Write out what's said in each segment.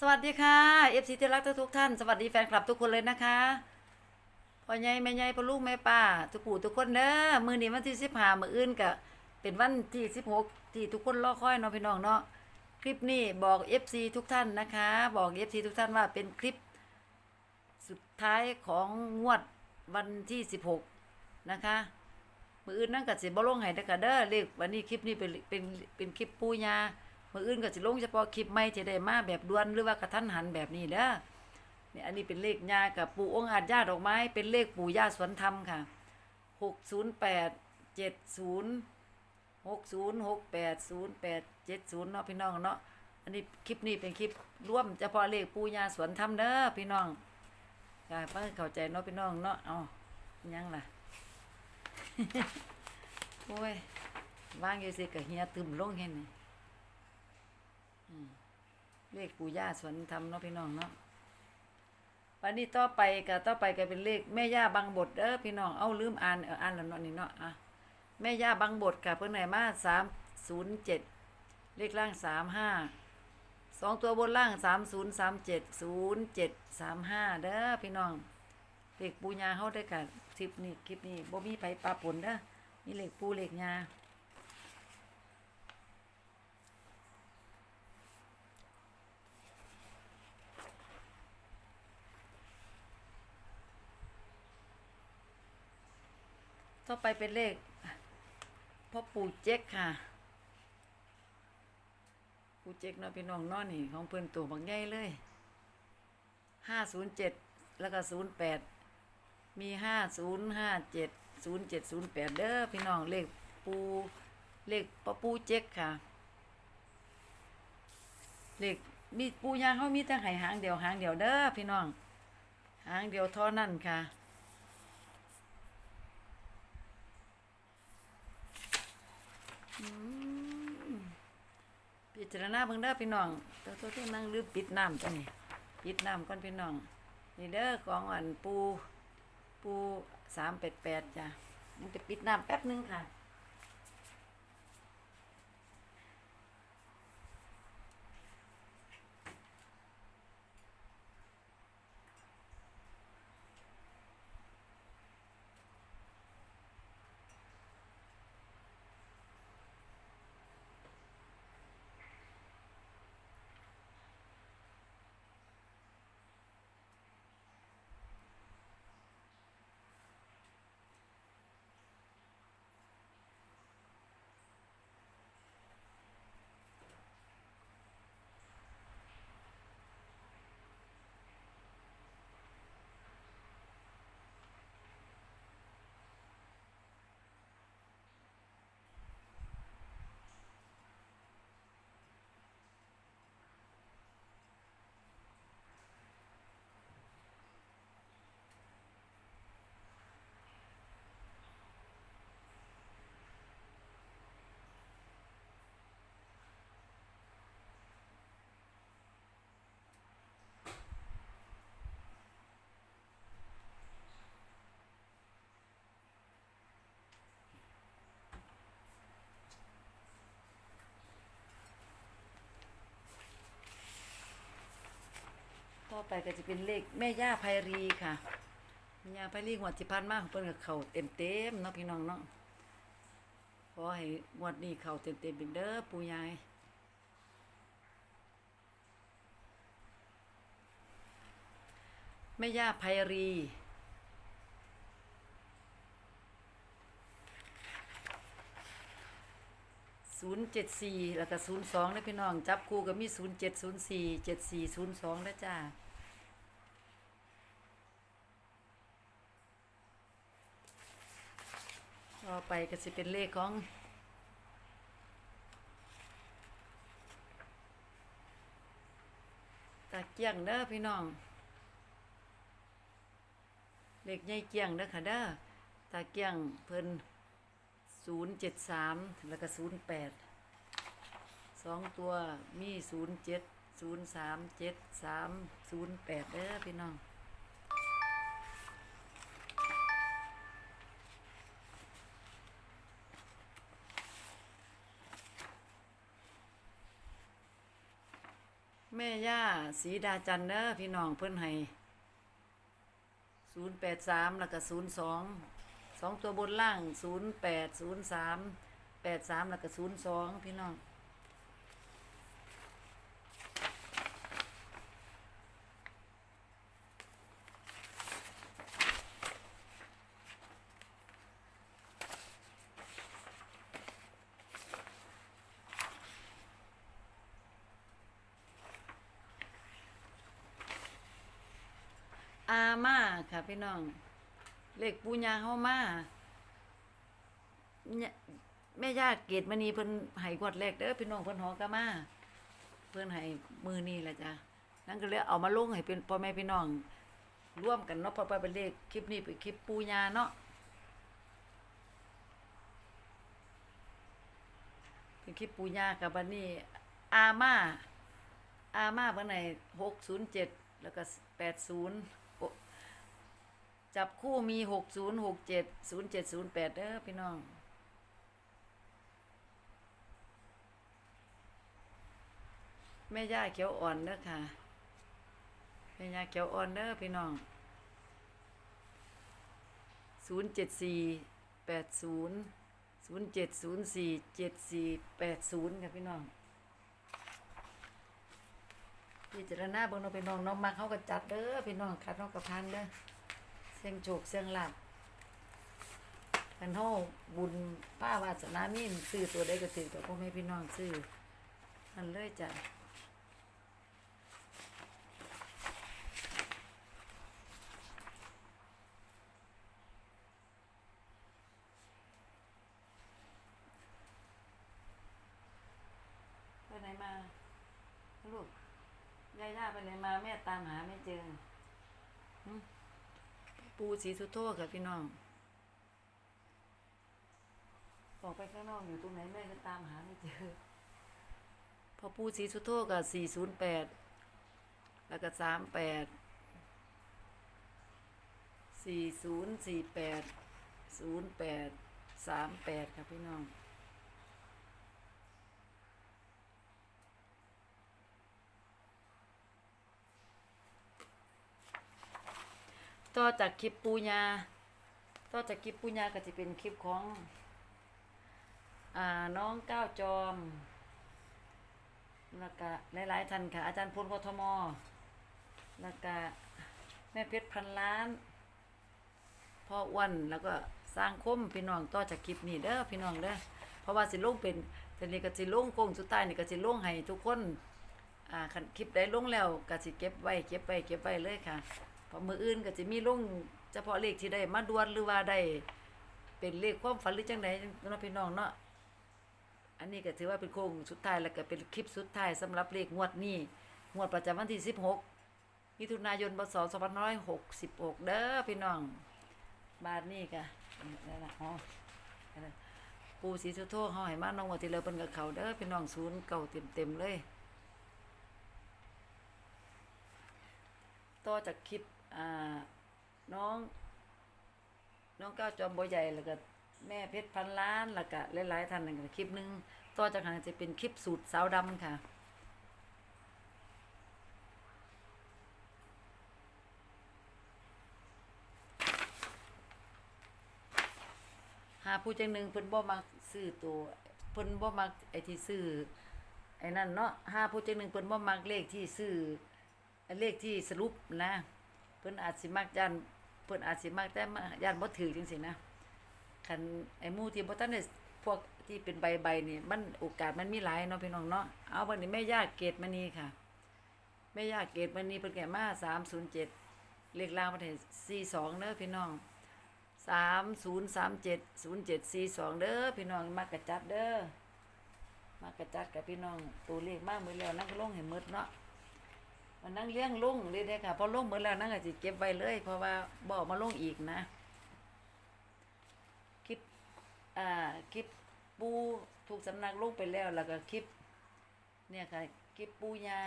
สวัสดีค่ะ FC ที่รักทุกท่าน สวัสดีแฟนคลับทุกคนเลยนะคะพ่อใหญ่แม่ใหญ่พ่อลูกแม่ป้าทุกผู้ทุกคนเด้อมือนี้วันที่15มื้ออื่นก็เป็นวันที่16ที่ทุกคนรอคอยเนาะพี่น้องเนาะคลิปนี้บอก FC ทุกท่านนะคะ บอก FC ทุกท่านว่าเป็นคลิป สุดท้ายของงวดวันที่16นะคะมืออื่นนั่นก็สิบ่ลงให้เด้อค่ะเด้อเลขวันนี้คลิปนี้เป็นเป็นเป็นคลิปปูยา มืออื่นก็สิลงเฉพาะคลิปใหม่ที่ได้มาแบบด่วนหรือว่ากระทันหันแบบนี้เด้อเนี่ยอันนี้เป็นเลขยากับปู่องค์อาจญาดอกไม้ เป็นเลขปู่ย่าสวนธรรมค่ะหกศูนย์แปดเจ็ดศูนย์หกศูนย์หกแปดศูนย์แปดเจ็ดศูนย์เนาะพี่น้องเนาะอันนี้คลิปนี้เป็นคลิปร่วมเฉพาะเลขปู่ยาสวนธรรมเด้อพี่น้องค่ะเพื่อเข้าใจเนาะพี่น้องเนาะเอายังล่ะโอ้ยว่างอยู่สิกะเฮียตึมลงเห็นนี่อืม เลขปู่ย่าสวนธรรมเนาะพี่น้องเนาะวันนี้ต่อไปก็ต่อไปก็เป็นเลขแม่ย่าบางบทเด้อพี่น้อง เอาลืมอ่านเอออ่านแล้วเนาะนี่เนาะอะแม่ย่าบางบทค่ะเพิ่นไหนมาสามศูนย์เจ็ดเลขล่างสามห้าสองตัวบนล่างสามศูนย์สามเจ็ดศูนย์เจ็ดสามห้าเด้อพี่น้องเลขปูญาเฮาได้กันคลิปนี้คลิปนี้บ่มีไปปะปนเด้อมีเล็กปูเล็กยา ต่อไปเป็นเลขพ่อปู่เจ๊กค่ะ ปู่เจ๊กเนาะพี่น้องเนาะนี่ ของเพิ่อนตัวบางใหญ่เลยห้าศูนย์เจ็ดแล้วก็ศูนย์แปดมีห้าศูนย์ห้าเจ็ดศูนย์เจ็ดศูนย์แปดเด้อพี่น้องเลขปูเลขปะปูเจ๊กค่ะ เลขมีปูยางเขามีแต่ไห้หางเดียวหางเดียวเด้อพี่น้อง หางเดียวท่านั้นค่ะอืม พิจารณาเบิ่งเด้อพี่น้องตัวตัวที่นั่งลืมปิดน้ำจ้ะนี้ปิดน้ำก่อนพี่น้อง นี่เด้อของอันปู ปูสามแปดแปดจ้ะมันจะปิดน้ำแป๊บนึงค่ะ ไปก็จะเป็นเลขแม่ย่าไพรีค่ะแม่ย่าไพรีหัวดสิพันมากเพิ่นกับเขาเต็มเต็มเนาะพี่น้องเนาะขอให้งวดนี้เขาเต็มเต็มเป็นเด้อปู่ยายแม่ย่าไพรีศูนย์เจ็ดสี่แล้วก็ศูนย์สองนะพี่น้อง จับคู่ก็มีศูนย์เจ็ดศูนย์สี่เจ็ดสี่ศูนย์สองนะจ้า ต่อไปก็จะเป็นเลขของตาเกียงเด้อพี่น้อง เลขใหญ่เกียงเด้อค่ะเด้อตาเกียงเพิ่นศูนย์เจ็ดสามแล้วก็ศูนย์แปดสองตัวมีศูนย์เจ็ดศูนย์สามเจ็ดสามศูนย์แปดเด้อพี่น้อง แม่ย่าสีดาจันเนอพี่น้องเพื่อนให้ศูนย์แปดสามแล้วก็ศูนย์สองสองตัวบนล่างศูนย์แปดศูนย์สามแปดสามแล้วก็ศูนย์สองพี่น้อง อามาค่ะพี่น้อง เลขปูญาเฮามาแม่ย่าเกตมณีเพิ่นให้กวดแรกเด้อพี่น้องเพิ่นหอกะมา เพิ่นให้มือนี่แหละจ้ะนั่นก็เลยเอามาลงให้เป็นพ่อแม่พี่น้องร่วมกันเนาะพอไปเป็นเลขคลิปนี้เป็นคลิปปูญาเนาะเป็นคลิปปูญากับบัดนี้อาม่าอาม่าเพิ่นให้607แล้วก็80โอ้ จับคู่มี6067 0708เจ็ดศูนย์เจ็ดศูนย์แปดเด้อพี่น้อง แม่ย่าเขียวอ่อนเด้อค่ะ แม่ย่าเขียวอ่อนเด้อพี่น้องศูนย์เจ็ดสี่แปดศูนย์ศูนย์เจ็ดศูนย์สี่เจ็ดสี่แปดศูนย์ค่ะพี่น้องพิจารณาเบิ่งน้องพี่น้องน้องมาเขาก็จัดเด้อพี่น้องคัดน้องกระพันเด้อ สียงโชคเสียงหลับกันเฮาบุญป้าวาสนามีซื้อตัวใดก็ถือตัวพ่อแม่พี่น้องซื้อนั่นเลยจ้ะไปไหนมาลูกยาย่าไปไหนมาแม่ตามหาไม่เจอ ปูสีสุโธค่ะพี่น้อง ออกไปข้างนอกอยู่ตรงไหนแม่ก็ตามหาไม่เจอ พอปูสีสุโธกับสี่ศูนย์แปดแล้วก็สามแปดสี่ศูนย์สี่แปดศูนย์แปดสามแปดค่ะพี่น้อง ต่อจากคลิปปูญาต่อจากคลิปปูญาก็จะเป็นคลิปของอ่าน้องก้าวจอมแล้วก็หลายๆท่านค่ะ อาจารย์พลกทมแล้วก็แม่เพชรพันล้านพ่ออ้วนแล้วก็สร้างคมพี่น้องต่อจากคลิปนี้เด้อพี่น้องเด้อเพราะว่าสิลงเป็นทีนี้ก็สิลงโค้งสุดท้ายนี่ก็สิลงให้ทุกคนอ่าคันคลิปได้ลงแล้วก็สิเก็บไว้เก็บไว้เก็บไว้เลยค่ะ พอมืออื่นก็จะมีลงเฉพาะเลขที่ได้มาดวนหรือว่าได้เป็นเลขความฝันหรือจังไดเนาะพี่น้องเนาะอันนี้ก็ถือว่าเป็นโค้งสุดท้ายแล้วก็เป็นคลิปสุดท้ายสำหรับเลขงวดนี้งวดประจำวันที่ 16มิถุนายนพศ2566 เด้อพี่น้องบาทนี้ก็นั่นล่ะอ๋อนั่นล่ะปูสีสุโธเฮาให้มาน้องว่าที่แล้วเพิ่นกับเขาเด้อพี่น้องศูนย์เก่าเต็มๆเลย ต่อจากคลิป น้องน้องก้าวจอมบัวใหญ่แล้วก็แม่เพชรพันล้านแล้วก็หลายๆท่านนั่นก็คลิปหนึงต่อจากนั้นจะเป็นคลิปสูตรสาวดำค่ะหาผู้จังหนึ่งเพิ่นบ่มักซื้อตัวเพิ่นบ่มักไอ้ที่ซื้อไอ้นั่นเนาะหาผู้จังหนึ่งเพิ่นบ่มักเลขที่ซื้อเลขที่สรุปนะ พิ่นอาจสิมักย่านเพิ่นอาจสิมักแต่มาย่านบ่ถือจังซี่นะคันไอ้หมู่ที่บ่ทันได้พวกที่เป็นใบๆนี่มันโอกาสมันมีหลายเนาะพี่น้องเนาะเอาบัดนี้แม่ย่าเกตมณีค่ะแม่ย่าเกตมณีเพิ่นแก่มา307เลขล่างประเทศ42เด้อพี่น้องสามศูนย์สามเจ็ดศูนย์เจ็ดสี่สองเด้อพี่น้องมากระจัดเด้อมากระจัดกับพี่น้องตัวเลขมากมือแล้วนั่งก็ลงเห็นมืดเนาะ มันนั่งเลี้ยงลุงเลยเด้ค่ะพอลุงมือแล้วนั่งก็จะเก็บไว้เลย เพราะว่าบอกมาลุงอีกนะคลิปอ่าคลิปปูถูกสำนักลุงไปแล้วแล้วก็คลิป เนี่ยค่ะคลิปปูยา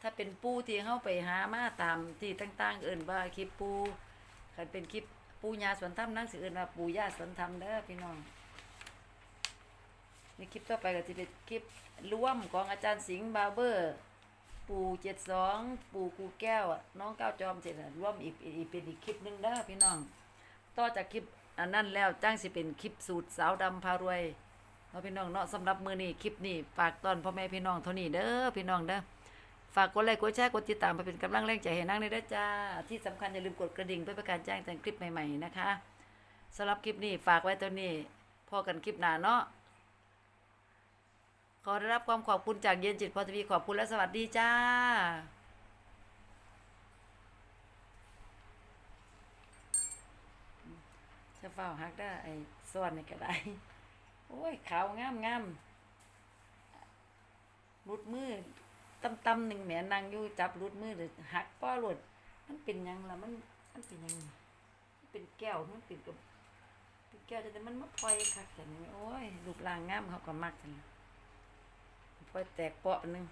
ถ้าเป็นปูที่เข้าไปหามาตามที่ต่างๆเอิ่นว่าคลิปปูคันเป็นคลิปปูยาสวนธรรมนั่งสิเอิ่นว่าปูยาสวนธรรมเด้อพี่น้องในคลิปต่อไปก็จะเป็นคลิปร่วมของอาจารย์สิงห์บาร์เบอร์ ปู่เจ็ดสองปู่กูแก้วอะน้องก้าวจอมเสร็จอะร่วมอีกอีกเป็นอีกคลิปหนึงเด้อพี่น้อง ต่อจากคลิปอันนั้นแล้วจ้างสิเป็นคลิปสูตรสาวดำพารวยเนาะพี่น้องเนาะสำหรับมือนี้คลิปนี้ฝากตอนพ่อแม่พี่น้องเท่านี้เด้อพี่น้องเด้อฝากกดไลค์กดแชร์กดติดตามไปเป็นกำลังแรงใจให้นั่งในเด้อจ้า ที่สำคัญอย่าลืมกดกระดิ่งเพื่อป็นการแจ้งเตือนคลิปใหม่ๆนะคะสำหรับคลิปนี้ฝากไว้ตัวนี้พอกันคลิปหน้าเนาะ ขอได้รับความขอบคุณจากเย็นจิตพอทวีขอบคุณและสวัสดีจ้าจะเฝ้าฮักได้ไอ้ส่วนนี่ก็ได้ โอ้ยขาวงามงามรุดมือตำตำๆหนึ่งแหมนางอยู่จับรุดมือหรือหักป้อหลุดมันเป็นยังละมันมันเป็นยังเป็นแก้วมันเป็นกับเป็นแก้วแต่มันมาปล่อยคักแต่นี่โอ้ยลูกลางงามเขาก็มักจัง พลอยแตกเปาะนึง